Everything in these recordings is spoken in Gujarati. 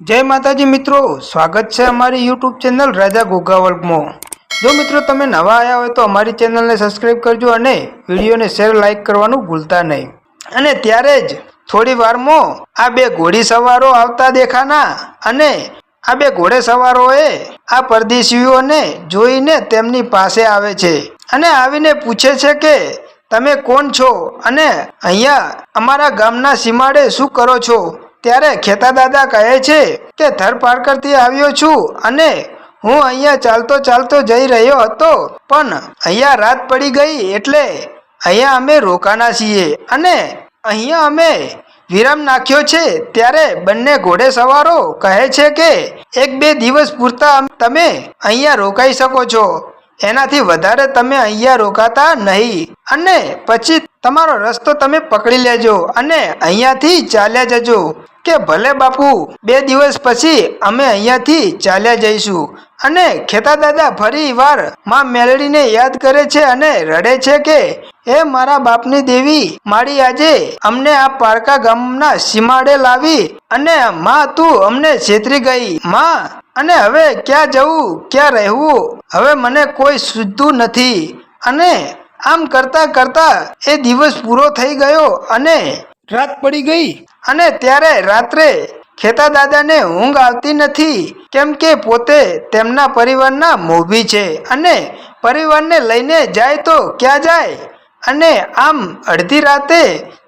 જય માતાજી મિત્રો, સ્વાગત છે અમારી યુટ્યુબ ચેનલ રાજા ગોગાવલ્કમાં જો મિત્રો તમે નવા આવ્યા હોય તો અમારી ચેનલને સબસ્ક્રાઈબ કરજો અને વિડીયોને શેર લાઇક કરવાનું ભૂલતા નહીં. અને ત્યારે જ થોડી વારમાં આ બે ઘોડી સવારો આવતા દેખાના અને આ બે ઘોડે સવારોએ આ પરદેશીઓને જોઈને તેમની પાસે આવે છે. અને આવીને પૂછે છે કે, તમે કોણ છો? અને અહીંયા અમારા ગામના સીમાડે શું કરો છો? ત્યારે ખેતા દાદા કહે છે કે થરપારકરથી આવ્યો છું અને હું અહીંયા ચાલતો ચાલતો જઈ રહ્યો હતો, પણ અહીંયા રાત પડી ગઈ એટલે અહીંયા અમે રોકાના છીએ અને અહીંયા અમે વિરામ નાખ્યો છે. ત્યારે બંને ઘોડે સવારો કહે છે કે, એક બે દિવસ પૂરતા તમે અહીંયા રોકાઈ શકો છો. એનાથી વધારે તમે અહીંયા રોકાતા નહીં. અને પછી તમારો રસ્તો તમે પકડી લેજો અને અહીંયાથી ચાલ્યા જજો. કે ભલે બાપુ, બે દિવસ પછી અમે અહીંયાથી ચાલ્યા જઈશું. અને ખેતા દાદા ફરી વારમાં મેલડીને યાદ કરે છે અને રડે છે કે, એ મારા બાપની દેવી, મારી આજે અમને આ પારકા ગામના સીમાડે લાવી અને માં, તું અમને છેતરી ગઈ. માં, અને હવે ક્યાં જવું, ક્યાં રહેવું? હવે મને કોઈ સૂચતું નથી. અને આમ કરતા કરતા એ દિવસ પૂરો થઈ ગયો અને રાત પડી ગઈ અને ત્યારે રાત્રે ખેતા દાદાને ઊંઘ આવતી નથી. કેમ કે પોતે તેમના પરિવારના મોભી છે અને પરિવારને લઈને જાય તો ક્યાં જાય? અને આમ અડધી રાતે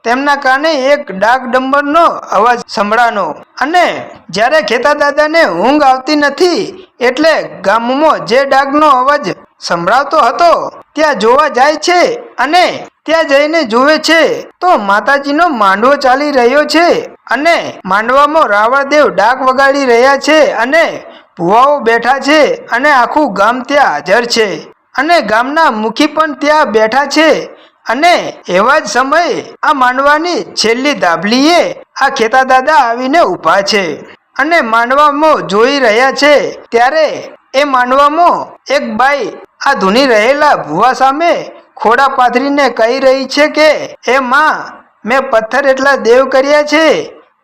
તેમના કાને એક ડાક ડંબરનો અવાજ સંભળાનો અને જ્યારે ખેતા દાદાને ઊંઘ આવતી નથી એટલે ગામમાં જે ડાકનો અવાજ સંભળાતો હતો, ત્યાં જોવા જાય છે અને ત્યાં જઈને જુએ છે તો માતાજીનો માંડવો ચાલી રહ્યો છે અને માંડવામાં રાવણદેવ ડાક વગાડી રહ્યા છે અને ભુવાઓ બેઠા છે અને આખું ગામ ત્યાં હાજર છે. અને ગામના મુખી પણ ત્યાં બેઠા છે અને એવા જ સમયે આ માંડવાની છેલ્લી ધાબલીએ આ ખેતા દાદા આવીને ઊભા છે અને માંડવામાં જોઈ રહ્યા છે ત્યારે એ માંડવામાં એક બાઈ આ ધૂની રહેલા ભુવા સામે ખોડા પાથરીને કહી રહી છે કે, એ માં, મેં પથ્થર એટલા દેવ કર્યા છે.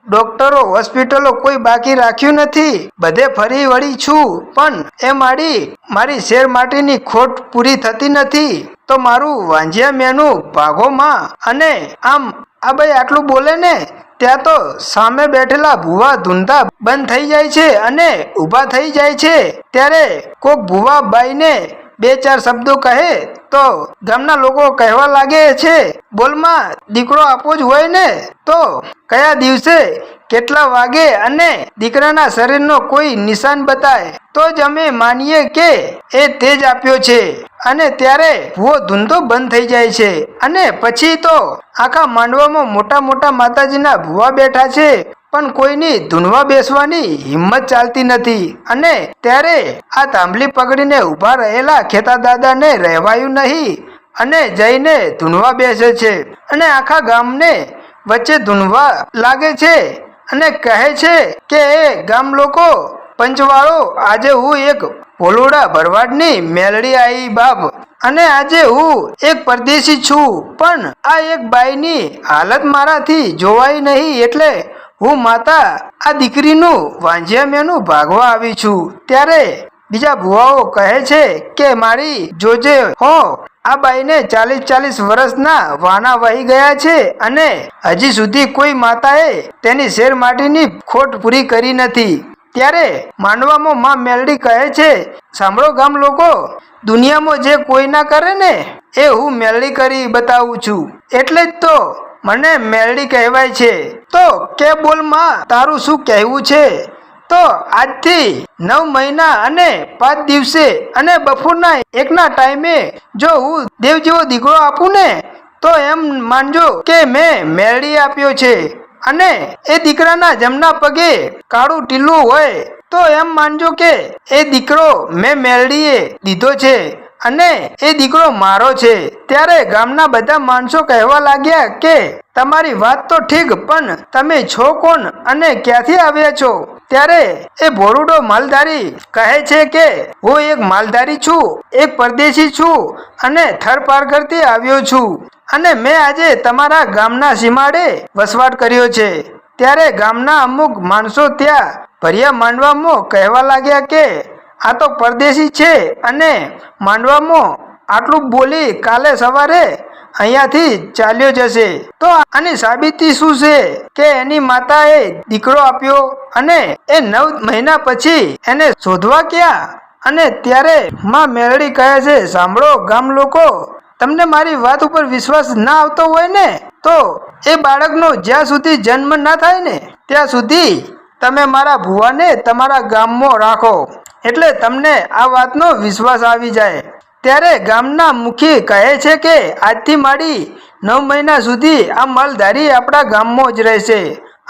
ડોક્ટરો હોસ્પિટલો કોઈ બાકી રાખ્યું નથી. બધે ફરી વળી છું, પણ એ મારી મારી શેર માટેની ખોટ પૂરી થતી નથી. તો મારું વાંજિયા મેનું ભાગોમાં અને આમ, આ ભાઈ આટલું બોલે ને, ત્યાં તો સામે બેઠેલા ભૂવા ધૂંધા બંધ થઈ જાય છે અને ઊભા થઈ જાય છે. ત્યારે કોક ભૂવા બાઈને બે ચાર શબ્દો કહે તો ગામના લોકો કહેવા લાગે છે, બોલમાં દીકરો આપવો જ હોય ને? તો કયા દિવસે કેટલા વાગે અને દીકરાના શરીરનો કોઈ નિશાન બતાય? તો જ અમે માનીએ કે એ તેજ આપ્યો છે. અને ત્યારે ભૂવો ધૂંધો બંધ થઈ જાય છે. અને પછી તો આખા માંડવામાં મોટા મોટા માતાજીના ભૂવા બેઠા છે. પણ કોઈની ધૂનવા બેસવાની હિંમત ચાલતી નથી. અને ત્યારે આ તાંબલી પકડીને ઊભા રહેલા ખેતા દાદાને રહેવાયું નહીં અને જઈને ધૂનવા બેસે છે. અને આખા ગામને વચ્ચે ધૂનવા લાગે છે અને કહે છે કે, એ ગામ લોકો, પંચવાળો, આજે હું એક ભોલુડા ભરવાડની મેલડી આવી બાપ. અને આજે હું એક પરદેશી છું, પણ આ એક બાઈની હાલત મારાથી જોવાઈ નહીં એટલે હું માતા, આ દીકરીનું વાંજ્યા મેનું ભાગવા આવી છું. ત્યારે બીજા ભુવાઓ કહે છે કે, મારી જોજે હો, આ બાઈને ચાલીસ ચાલીસ વર્ષના વાના વહી ગયા છે અને હજી સુધી કોઈ માતાએ તેની શેર માટીની ખોટ પૂરી કરી નથી. ત્યારે માંડવામાં માં મેલડી કહે છે, સાંભળો ગામ લોકો, દુનિયામાં જે કોઈ ના કરે ને, એ હું મેલડી કરી બતાવું છું. એટલે જ તો મને મેલડી કહેવાય છે. તો કે બોલમાં તારું શું કહેવું છે? તો આજથી નવ મહિના અને પાંચ દિવસે અને બપોરના એકના ટાઈમે જો હું દેવ જેવો દીકરો આપું ને, તો એમ માનજો કે મેં મેળડી આપ્યો છે. અને એ દીકરાના જમના પગે કાળું ટીલું હોય, તો એમ માનજો કે એ દીકરો મેં મેળડીએ દીધો છે. અને એ દીકરો મારો છે. ત્યારે ગામના બધા માણસો કહેવા લાગ્યા કે, તમારી વાત તો ઠીક, પણ તમે છો કોણ અને ક્યાંથી આવ્યા છો? ત્યારે એ ભોરુડો માલધારી કહે છે કે, હું એક માલધારી છું, એક પરદેશી છું અને થર પારગરથી આવ્યો છું અને મેં આજે તમારા ગામના સીમાડે વસવાટ કર્યો છે. ત્યારે ગામના અમુક માણસો ત્યાં ભર્યા માંડવામાં કહેવા લાગ્યા કે આ તો પરદેશી છે અને માંડવામાં આટલું બોલી કાલે સવારે અહીંયાથી ચાલ્યો જશે. તો આની સાબિતી શું છે કે એની માતાએ દીકરો આપ્યો અને એ નવ મહિના પછી એને શોધવા ક્યાં અને ત્યારે માં મેળડી કહે છે, સાંભળો, ગામ લોકો, તમને મારી વાત ઉપર વિશ્વાસ ના આવતો હોય ને, તો એ બાળકનો જ્યાં સુધી જન્મ ના થાય ને, ત્યાં સુધી તમે મારા ભુવાને તમારા ગામમાં રાખો. એટલે તમને આ વાતનો વિશ્વાસ આવી જાય. ત્યારે ગામના મુખી કહે છે કે, આજથી માડી નવ મહિના સુધી આ માલધારી આપણા ગામમાં જ રહેશે.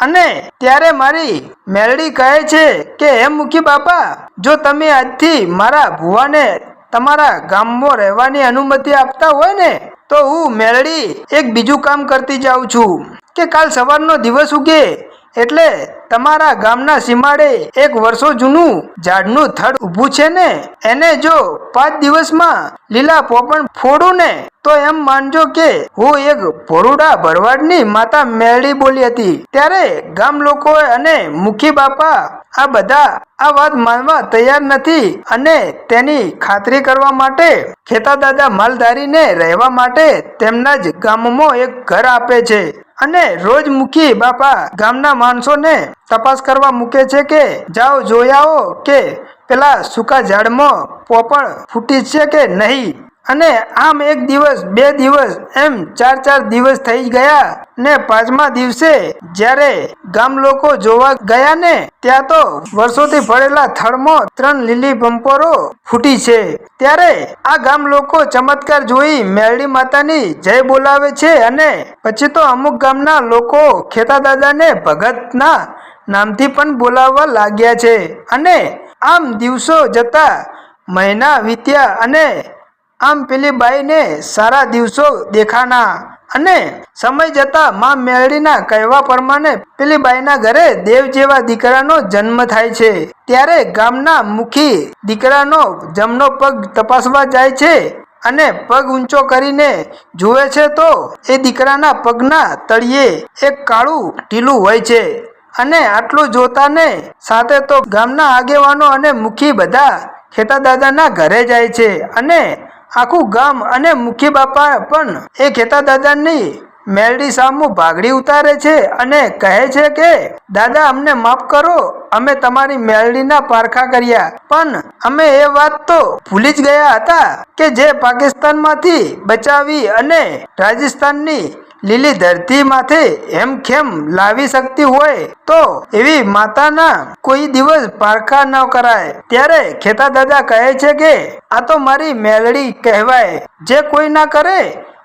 અને ત્યારે મારી મેલડી કહે છે કે, હે મુખી બાપા, જો તમે આજથી મારા ભુવાને તમારા ગામમાં રહેવાની અનુમતિ આપતા હોય ને, તો હું મેલડી એક બીજું કામ કરતી જાઉં છું. કે કાલ સવારનો દિવસ ઉગે એટલે તમારા ગામના સીમાડે એક વર્ષો જૂનું ઝાડનું થડ ઊભું છે ને? એને જો પાંચ દિવસમાં લીલા પોપણ ફોડું ને, તો એમ માનજો કે હું એક ભોરુડા ભરવાડની માતા મેળી બોલી હતી. ત્યારે ગામ લોકો અને મુખી બાપા આ બધા આ વાત માનવા તૈયાર નથી અને તેની ખાતરી કરવા માટે ખેતા દાદા માલધારીને રહેવા માટે તેમના જ ગામમાં એક ઘર આપે છે. અને રોજ મુખી બાપા ગામના માણસોને તપાસ કરવા મૂકે છે કે, જાઓ જોયાઓ કે, પેલા સૂકા ઝાડમાં પોપળ ફૂટી છે કે નહીં? અને આમ એક દિવસ, બે દિવસ, એમ ચાર ચાર દિવસ થઈ ગયા ને પાંચમા દિવસે જ્યારે ગામ લોકો જોવા ગયા ને, ત્યાં તો વર્ષોથી ભરેલા થળમાં ત્રણ લીલી બંપોરો ફૂટી છે. ત્યારે આ ગામ લોકો ચમત્કાર જોઈ મેરડી માતાની જય બોલાવે છે અને પછી તો અમુક ગામના લોકો ખેતા દાદાને ભગતના નામથી પણ બોલાવવા લાગ્યા છે. અને આમ દિવસો જતા મહિના વીત્યા અને આમ પેલી બાઈને સારા દિવસો દેખાના અને સમય જતા માં મેળડીના કહેવા પ્રમાણે પેલી બાઈના ઘરે દેવ જેવા દીકરાનો જન્મ થાય છે. ત્યારે ગામના મુખી દીકરાનો જમનો પગ તપાસવા જાય છે અને પગ ઊંચો કરીને જુએ છે તો એ દીકરાના પગના તળિયે એક કાળું ઢીલું હોય છે અને આટલું જોતાને સાથે તો ગામના આગેવાનો અને મુખી બધા ખેતા દાદાના ઘરે જાય છે અને આખું ગામ અને મુખ્ય બાપા પણ એ ખેતા દાદાની મેલડી સામું ભાગડી ઉતારે છે અને કહે છે કે, દાદા, અમને માફ કરો, અમે તમારી મેલડીના પારખા કર્યા. પણ અમે એ વાત તો ભૂલી જ ગયા હતા કે જે પાકિસ્તાનમાંથી બચાવી અને રાજસ્થાનની લીલી ધરતી માથે હેમખેમ લાવી શકતી હોય તો એવી માતાના કોઈ દિવસ પારખા ન કરાય. ત્યારે ખેતા દાદા કહે છે કે, આ તો મારી મેલડી કહેવાય. જે કોઈ ના કરે,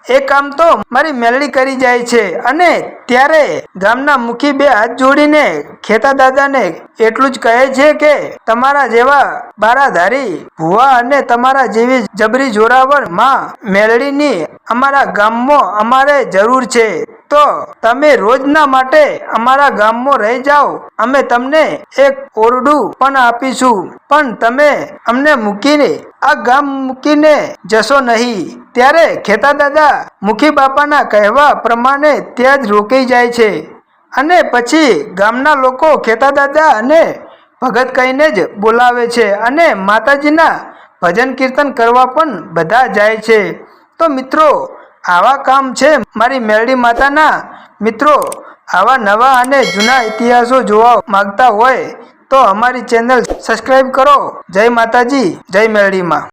એ કામ તો મારી મેલડી કરી જાય છે. અને ત્યારે ગામના મુખી બે હાથ જોડીને ખેતા દાદાને એટલું જ કહે છે કે તમારા જેવા બારાધારી ભુવા અને તમારા જેવી જબરી જોરાવરમાં મેળડીની અમારા ગામમાં અમારે જરૂર છે. તો તમે રોજના માટે અમારા ગામમાં રહી જાઓ. અમે તમને એક ઓરડું પણ આપીશું. પણ તમે અમને મૂકીને આ ગામ મૂકીને જશો નહીં. ત્યારે ખેતા દાદા મુખી બાપાના કહેવા પ્રમાણે ત્યાં જ રોકાઈ જાય છે. અને પછી ગામના લોકો ખેતા દાદા અને ભગત કહીને જ બોલાવે છે અને માતાજીના ભજન કીર્તન કરવા પણ બધા જાય છે. તો મિત્રો, આવા કામ છે મારી મેરડી માતાના? મિત્રો, આવા નવા અને જૂના ઇતિહાસો જોવા માગતા હોય તો અમારી ચેનલ સબસ્ક્રાઈબ કરો. જય માતાજી, જય મેરડીમાં.